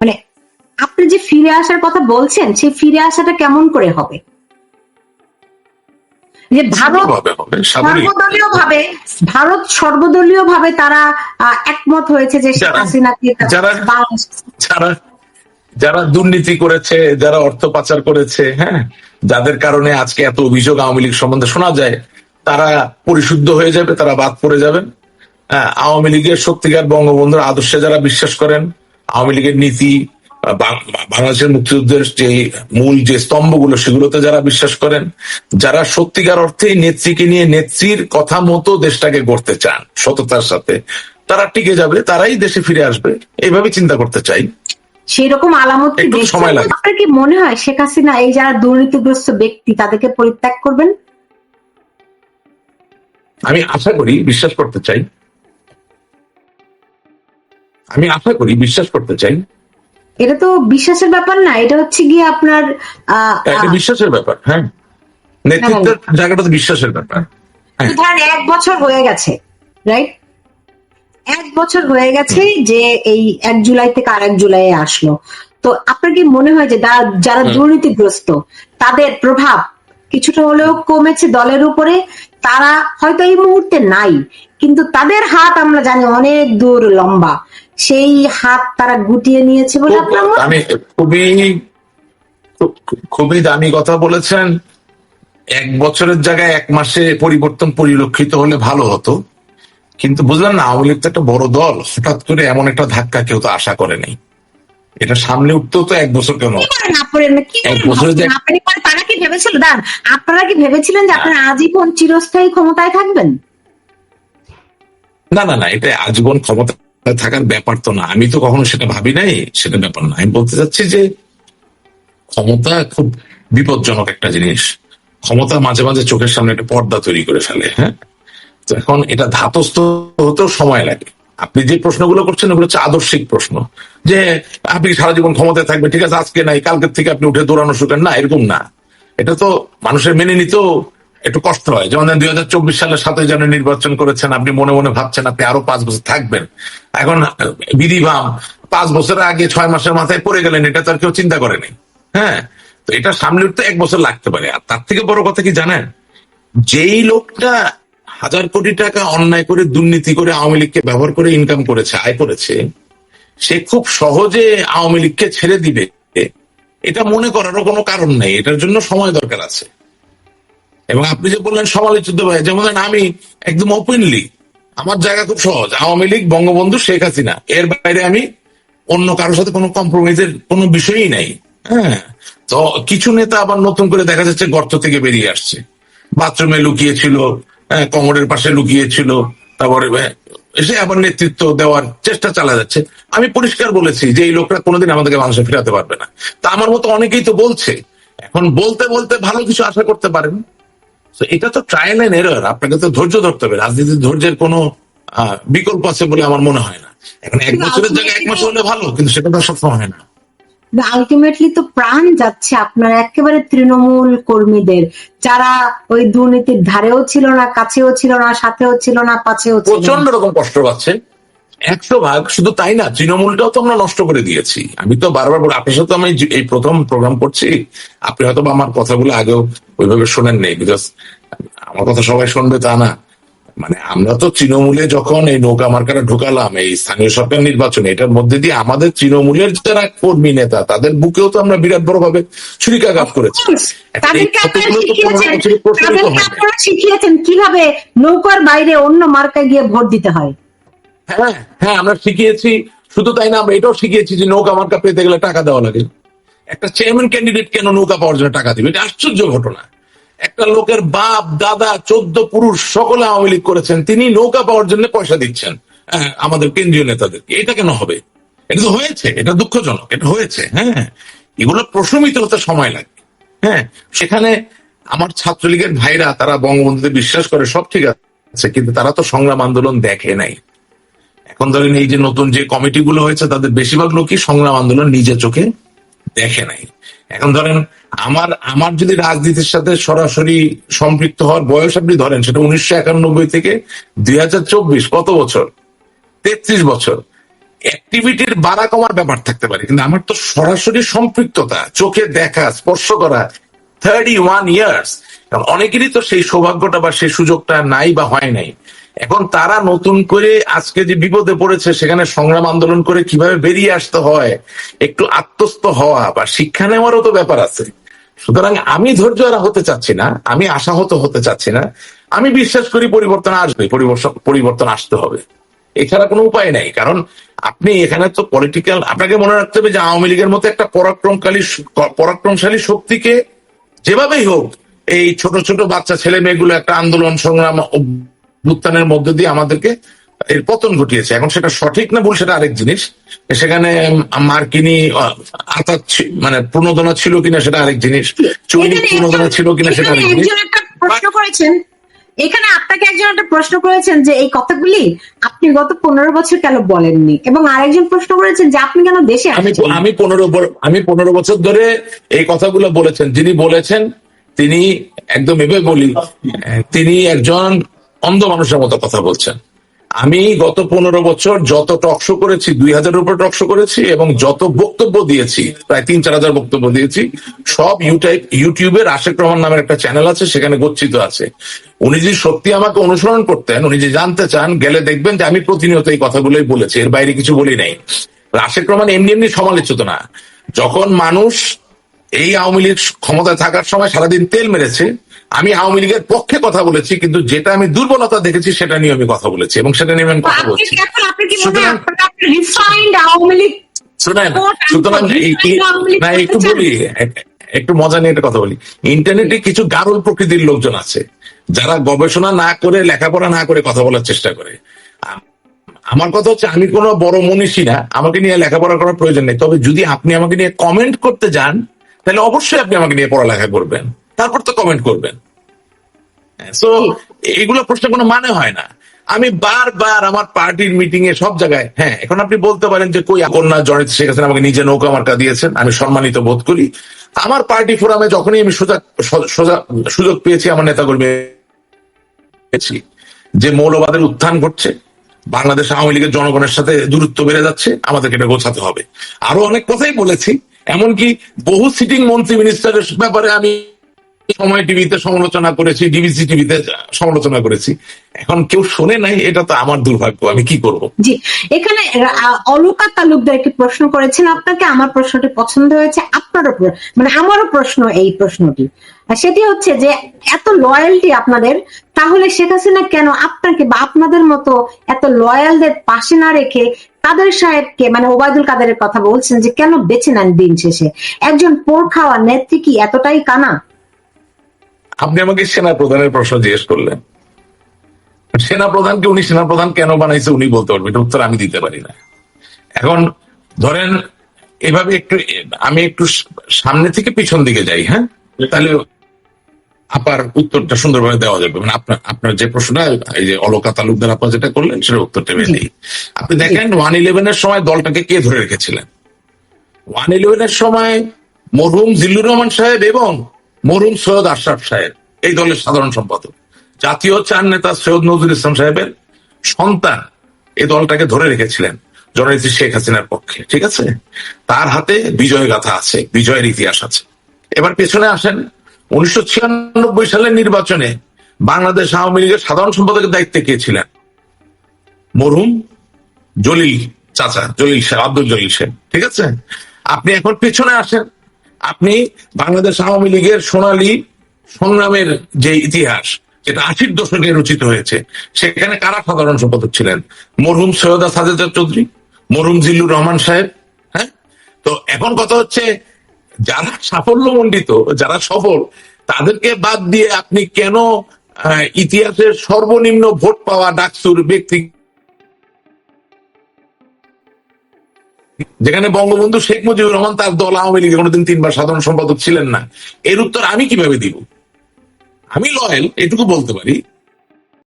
মানে আপনি যে ফিরে আসার কথা বলছেন সেই ফিরে আসাটা কেমন করে হবে? যে ভারত সর্বদলীয় ভাবে ভারত সর্বদলীয় ভাবে তারা একমত হয়েছে যে শেখ হাসিনাকে যারা- যারা দুর্নীতি করেছে যারা অর্থ পাচার করেছে হ্যাঁ যাদের কারণে আজকে এত অভিযোগ আওয়ামী লীগ সম্বন্ধে শোনা যায় তারা পরিশুদ্ধ হয়ে যাবে তারা বাদ পড়ে যাবেন আওয়ামী লীগের সত্যিকার বঙ্গবন্ধুর আদর্শে যারা বিশ্বাস করেন আওয়ামী লীগের নীতি বাংলাদেশের মুক্তিযুদ্ধের যে মূল যে স্তম্ভগুলো সেগুলোতে যারা বিশ্বাস করেন যারা সত্যিকার অর্থে নেত্রীকে নিয়ে নেত্রীর কথা মতো দেশটাকে গড়তে চান সততার সাথে তারা টিকে যাবে তারাই দেশে ফিরে আসবে এইভাবে চিন্তা করতে চাই। সেই রকম আলামত কি সময় লাগে। আপনার কি মনে হয় শেখ হাসিনা এই যারা দুর্নীতিগ্রস্ত ব্যক্তি তাদেরকে পরিত্যাগ করবেন? আমি আশা করি বিশ্বাস করতে চাই আমি আশা করি বিশ্বাস করতে চাই। এটা তো বিশ্বাসের ব্যাপার না এটা হচ্ছে গিয়ে আপনার বিশ্বাসের ব্যাপার হ্যাঁ। নেতৃত্বের জায়গাটা তো বিশ্বাসের ব্যাপার। হ্যাঁ। ধরেন এক বছর হয়ে গেছে রাইট এক বছর হয়ে গেছে যে এই এক জুলাই থেকে আর এক জুলাই আসলো। তো আপনার কি মনে হয় যে যারা দুর্নীতিগ্রস্ত তাদের প্রভাব কিছুটা হলেও কমেছে দলের উপরে? তারা হয়তো এই মুহূর্তে নাই কিন্তু তাদের হাত আমরা জানি অনেক দূর লম্বা। সেই হাত তারা গুটিয়ে নিয়েছে বলে আপনার মনে খুবই খুবই দামি কথা বলেছেন। এক বছরের জায়গায় এক মাসে পরিবর্তন পরিলক্ষিত হলে ভালো হতো। কিন্তু বুঝলাম না আওয়ামী লীগ তো একটা বড় দল হঠাৎ করে এমন একটা ধাক্কা কেউ তো আশা করেনি এটা সামনে উঠতেও তো এক বছর কেন? তারা কি ভেবেছিল? আপনারা কি ভেবেছিলেন যে আপনারা আজীবন চিরস্থায়ী ক্ষমতায় থাকবেন? না না না এটা আজীবন ক্ষমতা থাকার ব্যাপার তো না। আমি তো কখনো সেটা ভাবি নাই, সেটা ব্যাপার না। আমি বলতে চাচ্ছি যে ক্ষমতা খুব বিপজ্জনক একটা জিনিস। ক্ষমতা মাঝে মাঝে চোখের সামনে একটা পর্দা তৈরি করে ফেলে হ্যাঁ? তো এখন এটা ধাতস্থ হতেও সময় লাগে। আপনি যে প্রশ্নগুলো করছেন, ওগুলো হচ্ছে আদর্শিক প্রশ্ন। যে আপনি সারা জীবন ক্ষমতায় থাকবে ঠিক আছে, আজকে নাই, কালকের থেকে আপনি উঠে দৌড়ানো শুকেন না, এরকম না। এটা তো মানুষের মেনে নিতেও একটু কষ্ট হয়। যেমন দুই হাজার চব্বিশ সালে সাতই জানুয়ারি নির্বাচন করেছেন, আপনি মনে মনে ভাবছেন আপনি আরও পাঁচ বছর থাকবেন। এখন বিধিভাম, পাঁচ বছর আগে ছয় মাসের মাথায় পড়ে গেলেন, এটা তো আর কেউ চিন্তা করেনি। হ্যাঁ তো এটা সামনে উঠতে এক বছর লাগতে পারে। আর তার থেকে বড় কথা কি জানেন? যেই লোকটা হাজার কোটি টাকা অন্যায় করে, দুর্নীতি করে আওয়ামী লীগকে ব্যবহার করে ইনকাম করেছে, আয় করেছে, সে খুব সহজে আওয়ামী লীগকে ছেড়ে দিবে। এটা মনে করারও কোনো কারণ নেই। এটার জন্য সময় দরকার আছে। এবং আপনি যে বললেন সমালোচিত ভাই যেমন আমি একদম ওপেনলি আমার জায়গা খুব সহজ আওয়ামী লীগ বঙ্গবন্ধু শেখ হাসিনা। এর বাইরে আমি অন্য কারোর সাথে কোনো কম্প্রোমাইজের কোনো বিষয়ই নাই। হ্যাঁ তো কিছু নেতা আবার নতুন করে দেখা যাচ্ছে গর্ত থেকে বেরিয়ে আসছে। বাথরুমে লুকিয়েছিল হ্যাঁ, কমরের পাশে লুকিয়েছিল তারপরে হ্যাঁ, এসে আবার নেতৃত্ব দেওয়ার চেষ্টা চালা যাচ্ছে। আমি পরিষ্কার বলেছি যে এই লোকরা কোনোদিন আমাদেরকে মানুষে ফেরাতে পারবে না। তা আমার মতো অনেকেই তো বলছে। এখন বলতে বলতে ভালো কিছু আশা করতে পারেন। তো এটা তো ট্রায়াল এন্ড এরর আপনাকে তো ধৈর্য ধরতে হবে। রাজনীতির ধৈর্যের কোনো বিকল্প আছে বলে আমার মনে হয় না। এখন এক বছরের জায়গায় এক মাস হলে ভালো কিন্তু সেটা তো সবসময় হয় না। আলটিমেটলি তো প্রাণ যাচ্ছে আপনার একেবারে তৃণমূল কর্মীদের। যারা ওই দুর্নীতির ধারেও ছিল না কাছেও ছিল না সাথেও ছিল না পাশেও ছিল প্রচণ্ড রকম কষ্ট পাচ্ছে। একশো ভাগ শুধু তাই না তৃণমূলটাও তো আমরা নষ্ট করে দিয়েছি। আমি তো বারবার বলি আপনার সাথে আমি এই প্রথম প্রোগ্রাম করছি আপনি হয়তো আমার কথাগুলো আগেও ওইভাবে শোনেন নেই বিকজ আমার কথা সবাই শুনবে তা না। মানে আমরা তো তৃণমূলে যখন এই নৌকা মার্কাটা ঢোকালাম এই স্থানীয় সরকার নির্বাচনে এটার মধ্যে দিয়ে আমাদের তৃণমূলের যারা কর্মী নেতা তাদের বুকেও তো আমরা বিরাট বড় ভাবে ছুরিকাঘাত করেছি। শিখিয়েছেন কীভাবে নৌকার বাইরে অন্য মার্কায় গিয়ে ভোট দিতে হয়। হ্যাঁ হ্যাঁ আমরা শিখিয়েছি শুধু তাই না আমরা এটাও শিখিয়েছি যে নৌকা মার্কা পেতে গেলে টাকা দেওয়া লাগে। একটা চেয়ারম্যান ক্যান্ডিডেট কেন নৌকা পাওয়ার জন্য টাকা দিবে? এটা আশ্চর্য ঘটনা। একটা লোকের বাপ দাদা চোদ্দ পুরুষ সকলে আওয়ামী লীগ করেছেন তিনি নৌকা পাওয়ার জন্য পয়সা দিচ্ছেন হ্যাঁ, আমাদের কেন্দ্রীয় নেতাদের এটা কেন হবে? এটা তো হয়েছে এটা দুঃখজনক এটা হয়েছে হ্যাঁ। এগুলো প্রশমিত হতে সময় লাগে হ্যাঁ। সেখানে আমার ছাত্রলীগের ভাইরা তারা বঙ্গবন্ধুতে বিশ্বাস করে সব ঠিক আছে কিন্তু তারা তো সংগ্রাম আন্দোলন দেখে নাই। এখন ধরেন এই যে নতুন যে কমিটিগুলো হয়েছে, তাদের বেশিরভাগ লোকই সংগ্রাম আন্দোলন নিজে চোখে দেখে নাই। এখন ধরেন আমার আমার যদি রাজনীতির সাথে সরাসরি সম্পৃক্ত হওয়ার বয়স আপনি ধরেন, সেটা উনিশশো একানব্বই থেকে দুই হাজার চব্বিশ, কত বছর? তেত্রিশ বছর। অ্যাক্টিভিটির বাড়া কমার ব্যাপার থাকতে পারে, কিন্তু আমার তো সরাসরি সম্পৃক্ততা, চোখে দেখা, স্পর্শ করা থার্টি ওয়ান ইয়ার্স অনেকেরই তো সেই সৌভাগ্যটা বা সেই সুযোগটা নাই বা হয় নাই। এখন তারা নতুন করে আজকে যে বিপদে পড়েছে, সেখানে সংগ্রাম আন্দোলন করে কীভাবে বেরিয়ে আসতে হয়, একটু আত্মস্থ হওয়া বা শিক্ষা নেওয়ারও তো ব্যাপার আছে। সুতরাং আমি ধৈর্য হারা হতে চাচ্ছি না, আমি আশাহত হতে চাচ্ছি না। আমি বিশ্বাস করি পরিবর্তন আসবে, পরিবর্তন আসতে হবে। এছাড়া কোনো উপায় নাই, কারণ আপনি এখানে তো পলিটিক্যাল আপনাকে মনে রাখতে হবে যে আওয়ামী লীগের মতো একটা পরাক্রমকালী পরাক্রমশালী শক্তিকে যেভাবেই হোক, এই ছোট ছোট বাচ্চা, ছেলে মেয়েগুলো একটা আন্দোলন, সংগ্রাম অভ্যুত্থানের মধ্য দিয়ে আমাদেরকে এর পতন ঘটিয়েছে। এখন সেটা সঠিক না ভুল সেটা আরেক জিনিস। সেখানে মার্কিনী আতা মানে প্রণোদনা ছিল কিনা সেটা আরেক জিনিস। চৈনিক প্রণোদনা ছিল কিনা সেটা আরেক জিনিস। প্রশ্ন করেছেন। এখানে আপনাকে একজন একটা প্রশ্ন করেছেন যে এই কথাগুলি আপনি গত পনেরো বছর কেন বলেননি? এবং আরেকজন প্রশ্ন করেছেন যে আপনি কেন দেশে আমি আমি পনেরো আমি পনেরো বছর ধরে এই কথাগুলো বলেছেন। যিনি বলেছেন তিনি একদম এভাবে বলি তিনি একজন অন্ধ মানুষের মতো কথা বলছেন। আমি গত পনেরো বছর যত টকশো করেছি, দুই হাজারের উপর টকশো করেছি এবং যত বক্তব্য দিয়েছি, প্রায় তিন, চার হাজার বক্তব্য দিয়েছি, সব ইউটাইপ ইউটিউবের আশেক রহমান নামের একটা চ্যানেল আছে, সেখানে গচ্ছিত আছে। উনি যদি সত্যি আমাকে অনুসরণ করতেন, উনি যে জানতে চান, গেলে দেখবেন যে আমি প্রতিনিয়ত এই কথাগুলোই বলেছি, এর বাইরে কিছু বলি নাই। রাশেক রহমান এমনি এমনি সমালোচিত না। যখন মানুষ এই আওয়ামী লীগ ক্ষমতায় থাকার সময় সারাদিন তেল মেরেছে আমি আওয়ামী লীগের পক্ষে কথা বলেছি কিন্তু যেটা আমি দুর্বলতা দেখেছি সেটা নিয়ে আমি কথা বলেছি এবং সেটা নিয়ে আমি কথা বলছি। শোনেন সুতরাং না একটু বলি একটু মজা নিয়ে একটা কথা বলি। ইন্টারনেটে কিছু গারল প্রকৃতির লোকজন আছে যারা গবেষণা না করে লেখাপড়া না করে কথা বলার চেষ্টা করে। আমার কথা হচ্ছে আমি কোনো বড় মনীষী না আমাকে নিয়ে লেখাপড়া করার প্রয়োজন নেই। তবে যদি আপনি আমাকে নিয়ে কমেন্ট করতে যান তাহলে অবশ্যই আপনি আমাকে নিয়ে পড়ালেখা করবেন। তারপর তো কমেন্ট করবেন। সো এগুলো প্রশ্নের কোনো মানে হয় না। আমি বারবার আমার পার্টির মিটিং এ সব জায়গায় হ্যাঁ এখন আপনি বলতে পারেন যে, কই কন্যা জনিত শেখ হাসিনা আমাকে নিজে নৌকা মার্কা দিয়েছেন, আমি সম্মানিত বোধ করি। আমার পার্টি ফোরামে যখনই আমি সোজা সোজা সুযোগ পেয়েছি, আমার নেতাকর্মী পেয়েছি, যে মৌলবাদের উত্থান ঘটছে, বাংলাদেশ আওয়ামী লীগের জনগণের সাথে দূরত্ব বেড়ে যাচ্ছে, আমাদেরকে এটা গোছাতে হবে। আরও অনেক কথাই বলেছি, এমনকি বহু সিটিং মন্ত্রী মিনিস্টারের ব্যাপারে আমি সময় টিভিতে সমালোচনা করেছি, ডিবিসি টিভিতে সমালোচনা করেছি। এখন কেউ শোনে নাই, এটা তো আমার দুর্ভাগ্য, আমি কি করব? জি, এখানে অলকা তালুকদার একটি প্রশ্ন করেছেন, আপনাকে আমার প্রশ্নটি পছন্দ হয়েছে, আপনারও প্র- মানে আমারও প্রশ্ন এই প্রশ্নটি। সেটি হচ্ছে যে, এত লয়্যালটি আপনাদের, তাহলে শেখ হাসিনা কেন আপনাকে বা আপনাদের মতো এত লয়ালদের পাশে না রেখে কাদের সাহেবকে মানে ওবায়দুল কাদেরের কথা বলছেন যে, কেন বেছে নেন দিন শেষে? একজন পোর খাওয়া নেত্রী কি এতটাই কানা? আপনি আমাকে সেনা প্রধানের প্রশ্ন জিজ্ঞেস করলেন। সেনা প্রধানকে উনি সেনা প্রধান কেন বানাইছে উনি বলতে পারবেন, এটা উত্তর আমি দিতে পারি না। এখন ধরেন, এভাবে একটু, আমি একটু সামনে থেকে পিছন দিকে যাই হ্যাঁ? তাহলে আপার উত্তরটা সুন্দরভাবে দেওয়া যাবে। মানে আপনার আপনার যে প্রশ্নটা, এই যে অলকা তালুকদার আপা যেটা করলেন সেটা উত্তরটা আমি আপনি দেখেন, ওয়ান ইলেভেনের সময় দলটাকে কে ধরে রেখেছিলেন? ওয়ান ইলেভেনের সময় মরহুম জিল্লুর রহমান সাহেব এবং মরহুম সৈয়দ আশরাফ সাহেব, এই দলের সাধারণ সম্পাদক। জাতীয় চার নেতা সৈয়দ নজরুল ইসলাম সাহেবের সন্তান এই দলটাকে ধরে রেখেছিলেন জননেত্রী শেখ হাসিনার পক্ষে, ঠিক আছে? তার হাতে বিজয় গাথা আছে, বিজয়ের ইতিহাস আছে। এবার পেছনে আসেন, উনিশশো ছিয়ানব্বই সালের নির্বাচনে বাংলাদেশ আওয়ামী লীগের সাধারণ সম্পাদকের দায়িত্বে কে ছিলেন? মরহুম জলিল চাচা, জলিল সাহেব, আব্দুল জলিল সাহেব, ঠিক আছে? আপনি এখন পেছনে আসেন আপনি বাংলাদেশ আওয়ামী লীগের সোনালী সংগ্রামের যে ইতিহাস, যেটা আশির দশকে রচিত হয়েছে, সেখানে কারা সাধারণ সম্পাদক ছিলেন? মরহুম সৈয়দা সাজেদা চৌধুরী, মরহুম জিল্লুর রহমান সাহেব হ্যাঁ? তো এখন কথা হচ্ছে, যারা সাফল্যমণ্ডিত, যারা সফল, তাদেরকে বাদ দিয়ে আপনি কেন ইতিহাসের সর্বনিম্ন ভোট পাওয়া ডাকসুর ব্যক্তি যেখানে বঙ্গবন্ধু শেখ মুজিবুর রহমান তার দল আওয়ামী লীগে কোনোদিন তিনবার সাধারণ সম্পাদক ছিলেন না। এর উত্তর আমি কীভাবে দিব? আমি লয়েল এটুকু বলতে পারি।